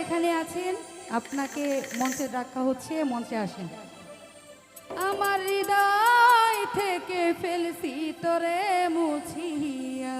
যেখানে আছেন আপনাকে মঞ্চে ডাকা হচ্ছে মঞ্চে আসেন। আমার হৃদয় থেকে ফেলছি তোরে মুছিয়া।